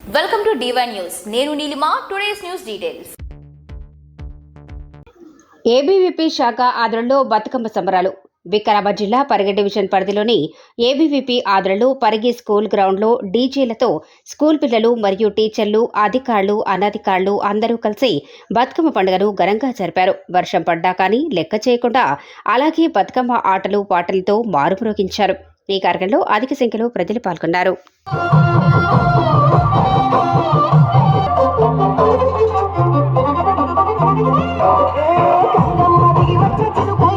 Welcome to DY news నేను Neelima today's news details ABVP శాఖ ఆధ్వర్యంలో బతుకమ్మ సంబరాలు. వికారాబాద్ జిల్లా పరిగి డివిజన్ పరిధిలోని ఏబీవీపీ ఆధ్వర్యంలో పరిగి స్కూల్ గ్రౌండ్లో డీజేలతో స్కూల్ పిల్లలు మరియు టీచర్లు అధికారులు అనధికారులు అందరూ కలిసి బతుకమ్మ పండుగను ఘనంగా జరిపారు. వర్షం పడ్డా కానీ లెక్క చేయకుండా అలాగే బతుకమ్మ ఆటలు పాటలతో మారుమ్రోగించారు. ఈ కార్యక్రమంలో అధిక సంఖ్యలో ప్రజలు పాల్గొన్నారు. గంగమ్మకి వచ్చే చిరుకై